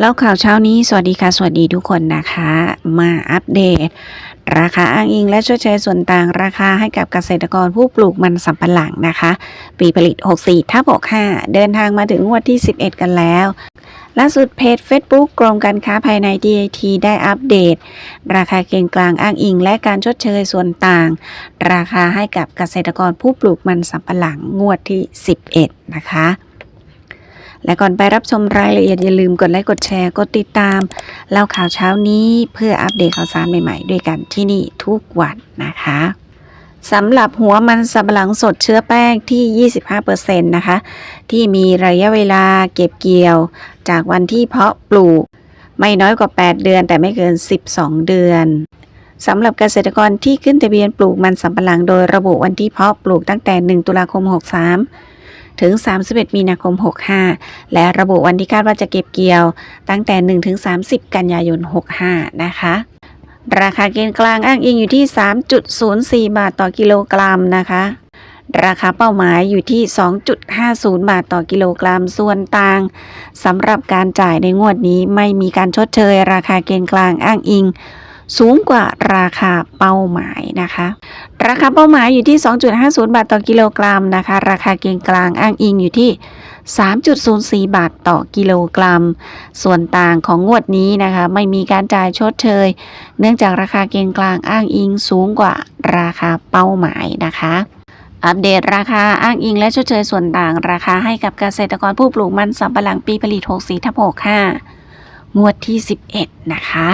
แล้วข่าวเช้านี้สวัสดีค่ะ สวัสดีทุกคนนะคะ มาอัปเดต ราคาอ้างอิงและชดเชยส่วนต่างราคาให้กับเกษตรกรผู้ปลูกมันสำปะหลังนะคะ ปีผลิต 64ทับ65 เดินทางมาถึงงวดที่ 11 กันแล้วล่าสุดเพจ Facebook กรมการค้าภายใน DIT ได้อัปเดต ราคาเกณฑ์กลางอ้างอิง และการชดเชยส่วนต่าง ราคาให้กับเกษตรกรผู้ปลูกมันสำปะหลังงวดที่ 11 นะคะ และก่อนไปรับชมรายละเอียดอย่าลืมกดไลค์กดแชร์กดติดตามเล่าข่าวเช้านี้เพื่ออัปเดตข่าวสารใหม่ๆ ด้วยกันที่นี่ทุกวันนะคะสำหรับหัวมันสำปะหลังสดเชื้อแป้งที่ 25%นะคะ ที่มีระยะเวลาเก็บเกี่ยว จากวันที่เพาะปลูก ไม่น้อยกว่า 8 เดือน แต่ไม่เกิน 12 เดือนสำหรับเกษตรกรที่ขึ้นทะเบียนปลูกมันสำปะหลังโดยระบุวันที่เพาะปลูกตั้งแต่ 1 ตุลาคม 63 ถึง 31 มีนาคม 65 และระบุวันที่คาดว่าจะเก็บเกี่ยว ตั้งแต่ 1 ถึง 30 กันยายน 65 นะคะราคาเกณฑ์กลางอ้างอิงอยู่ที่ 3.04 บาทต่อกิโลกรัมนะคะ ราคาเป้าหมายอยู่ที่ 2.50 บาทต่อกิโลกรัม ส่วนต่างสำหรับการจ่ายในงวดนี้ไม่มีการชดเชย ราคาเกณฑ์กลางอ้างอิง สูงกว่าราคาเป้าหมายนะคะ ราคาเป้าหมายอยู่ที่ 2.50 บาทต่อกิโลกรัมนะคะ ราคาเกณฑ์กลางอ้างอิงอยู่ที่ 3.04 บาทต่อกิโลกรัม ส่วนต่างของงวดนี้นะคะ ไม่มีการจ่ายชดเชย เนื่องจากราคาเกณฑ์กลางอ้างอิงสูงกว่าราคาเป้าหมายนะคะอัปเดตราคาอ้างอิงและชดเชยส่วนต่าง ราคาให้กับเกษตรกรผู้ปลูกมันสำปะหลังปีผลิต 64ทับ65 งวดที่ 11 นะคะ